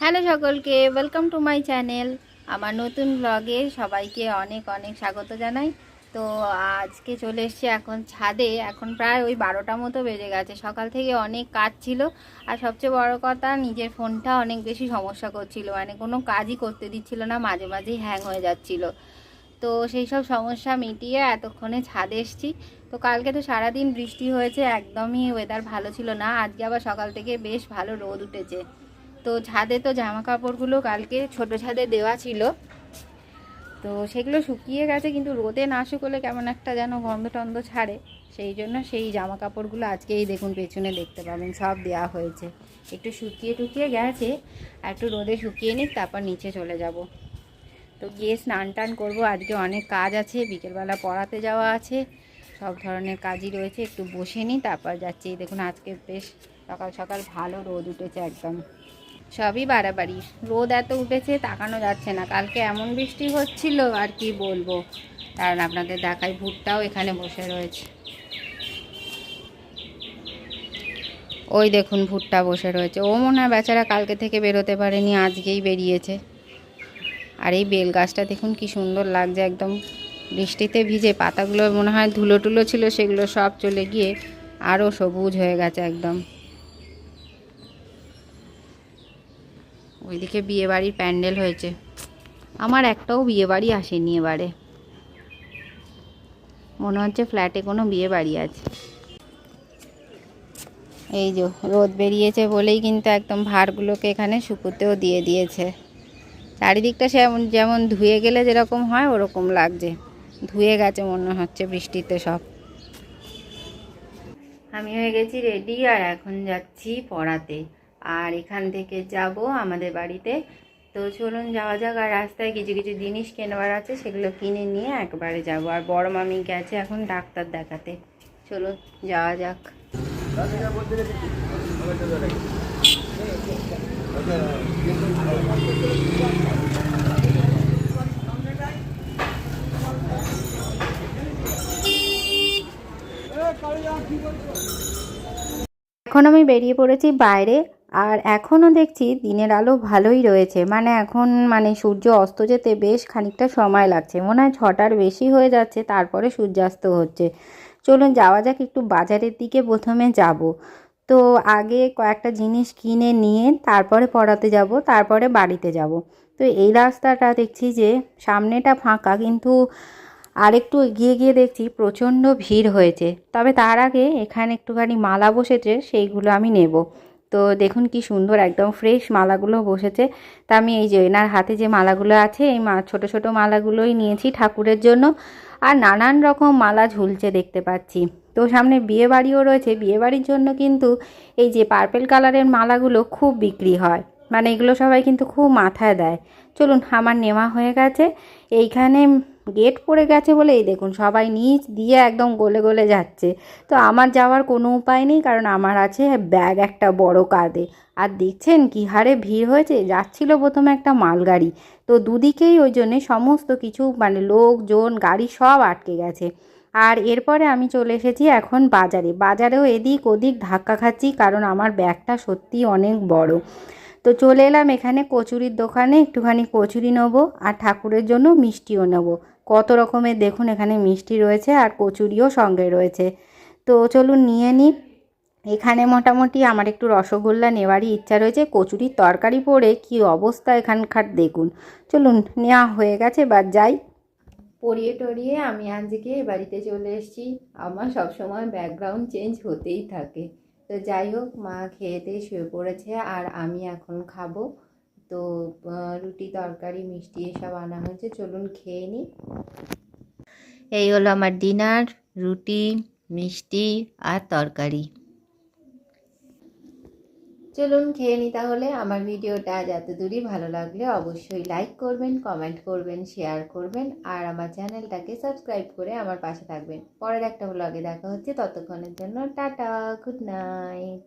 Hello সকলকে welcome to my channel আমার নতুন ব্লগে সবাইকে অনেক অনেক স্বাগত জানাই। তো আজকে চলে এসেছি এখন ছাদে। এখন প্রায় ওই বারোটা মতো বেজে গেছে। সকাল থেকে অনেক কাজ ছিল। আর সবচেয়ে বড় কথা, নিজের ফোনটা অনেক বেশি সমস্যা করছিল। মানে কোনো কাজই করতে দিচ্ছিল না, মাঝে মাঝেই হ্যাং হয়ে যাচ্ছিল। তো সেই সব সমস্যা মিটিয়ে এতক্ষণে ছাদে এসেছি। তো কালকে তো সারাদিন বৃষ্টি হয়েছে, একদমই ওয়েদার ভালো ছিল না। আজকে আবার সকাল থেকে বেশ ভালো রোদ উঠেছে। তো ছাদে তো জামা কাপড়গুলো কালকে ছোট ছাদে দেওয়া ছিল। তো সেগুলো শুকিয়ে গেছে, কিন্তু রোদে না শুকলে কেমন একটা যেন গন্ধ টন্ধ ছাড়ে। সেই জন্য সেই জামা কাপড়গুলো আজকেই দেখুন, পেছনে দেখতে পাবেন, সব দেওয়া হয়েছে। একটু শুকিয়ে টুকিয়ে গেছে, আর একটু রোদে শুকিয়ে নিক, তারপর নিচে চলে যাব। তো গিয়ে স্নান টান করব, আজকে অনেক কাজ আছে, বিকেলবেলা পড়াতে যাওয়া আছে, সব ধরনের কাজই রয়েছে, একটু বসে নিই, তারপর যাচ্ছি। দেখুন, আজকে বেশ সকাল সকাল ভালো রোদ উঠেছে একদম। সবই বাড়াবাড়ি। রোদ এত উঠেছে, তাকানো যাচ্ছে না। কালকে এমন বৃষ্টি হচ্ছিল, আর কি বলব? কারণ আপনাদের দেখাই, ভুট্টাও এখানে বসে রয়েছে। ওই দেখুন, ভুট্টা বসে রয়েছে। ও মনে হয় বেচারা কালকে থেকে বেরোতে পারেনি, আজকেই বেরিয়েছে। আর এই বেল গাছটা দেখুন, কি সুন্দর লাগছে একদম। বৃষ্টিতে ভিজে পাতাগুলো মনে হয় ধুলো টুলো ছিল, সেগুলো সব চলে গিয়ে আরও সবুজ হয়ে গেছে একদম। ওইদিকে বিয়ে বাড়ির প্যান্ডেল হয়েছে। আমার একটাও বিয়ে বাড়ি আসেনি এবারে। মনে হচ্ছে ফ্ল্যাটে কোনো বিয়ে বাড়ি আছে। এই যে, রোদ বেরিয়েছে বলেই কিন্তু একদম ভারগুলোকে এখানে শুকুতেও দিয়ে দিয়েছে। চারিদিকটা সেমন, যেমন ধুয়ে গেলে যেরকম হয়, ওরকম লাগছে। ধুয়ে গেছে মনে হচ্ছে বৃষ্টিতে সব। আমি হয়ে গেছি রেডি আর এখন যাচ্ছি পড়াতে। আর এখান থেকে যাব আমাদের বাড়িতে। তো চলুন যাওয়া যাক, আর রাস্তায় কিছু কিছু জিনিস কেনাবার আছে, সেগুলো কিনে নিয়ে একবারে যাব। আর বড় মামি গেছে এখন ডাক্তার দেখাতে। চলুন যাওয়া যাক। এখন আমি বেরিয়ে পড়েছি বাইরে। আর এখনও দেখছি দিনের আলো ভালোই রয়েছে। মানে এখন মানে সূর্য অস্ত যেতে বেশ খানিকটা সময় লাগছে। মনে হয় ছটার বেশি হয়ে যাচ্ছে, তারপরে সূর্যাস্ত হচ্ছে। চলুন যাওয়া যাক, একটু বাজারের দিকে প্রথমে যাব। তো আগে কয়েকটা জিনিস কিনে নিয়ে তারপরে পড়াতে যাব, তারপরে বাড়িতে যাব। তো এই রাস্তাটা দেখছি যে সামনেটা ফাঁকা, কিন্তু আর একটু এগিয়ে গিয়ে দেখছি প্রচণ্ড ভিড় হয়েছে। তবে তার আগে এখানে একটুখানি মালা বসেছে, সেইগুলো আমি নেব। তো দেখুন কি সুন্দর একদম ফ্রেশ মালাগুলো বসেছে। তা আমি এই যে এনার হাতে যে মালাগুলো আছে, এই মা ছোটো ছোটো মালাগুলোই নিয়েছি ঠাকুরের জন্য। আর নানান রকম মালা ঝুলছে দেখতে পাচ্ছি। তো সামনে বিয়ে বাড়িও রয়েছে। বিয়ে বাড়ির জন্য কিন্তু এই যে পার্পেল কালারের মালাগুলো খুব বিক্রি হয়। মানে এগুলো সবাই কিন্তু খুব মাথায় দেয়। চলুন, আমার নেওয়া হয়ে গেছে। এইখানে গেট পড়ে গেছে বলে এই দেখুন, সবাই নিচ দিয়ে একদম গলে গলে যাচ্ছে। তো আমার যাওয়ার কোনো উপায় নেই, কারণ আমার আছে ব্যাগ একটা বড় কাঁধে। আর দেখছেন কী হারে ভিড় হয়েছে? যাচ্ছিল প্রথমে একটা মালগাড়ি। তো দুদিকেই ওই জন্যে সমস্ত কিছু মানে লোকজন, গাড়ি সব আটকে গেছে। আর এরপরে আমি চলে এসেছি এখন বাজারে। বাজারেও এদিক ওদিক ধাক্কা খাচ্ছি, কারণ আমার ব্যাগটা সত্যিই অনেক বড়। তো চলে এলাম এখানে কচুরির দোকানে, একটুখানি কচুরি নেব আর ঠাকুরের জন্য মিষ্টিও নেব। কত রকমের দেখুন এখানে মিষ্টি রয়েছে আর কচুরিও সঙ্গে রয়েছে। তো চলুন নিয়ে নিই এখানে মোটামুটি আমার একটু রসগোল্লা নেওয়ারই ইচ্ছা রয়েছে, কচুরির তরকারি পড়ে কি অবস্থা এখানকার দেখুন। চলুন নেওয়া হয়ে গেছে বা যাই। পরিয়ে টরিয়ে আমি আজকে বাড়িতে চলে এসেছি। আমার সবসময় ব্যাকগ্রাউন্ড চেঞ্জ হতেই থাকে। তো যাই হোক, মা খেয়েতে শুয়ে পড়েছে আর আমি এখন খাব। তো রুটি, তরকারি, মিষ্টি এসব আনা হয়েছে, চলুন খেয়ে নিই। এই হলো আমার ডিনার, রুটি, মিষ্টি আর তরকারি। চলুন খেয়ে নিই তাহলে। আমার ভিডিওটা আজ দূরই ভালো লাগলে অবশ্যই লাইক করবেন কমেন্ট করবেন শেয়ার করবেন, আর আমার চ্যানেলটাকে সাবস্ক্রাইব করে আমার পাশে থাকবেন। পরের একটা ব্লগে দেখা হচ্ছে। ততক্ষণের জন্য টাটা গুড নাইট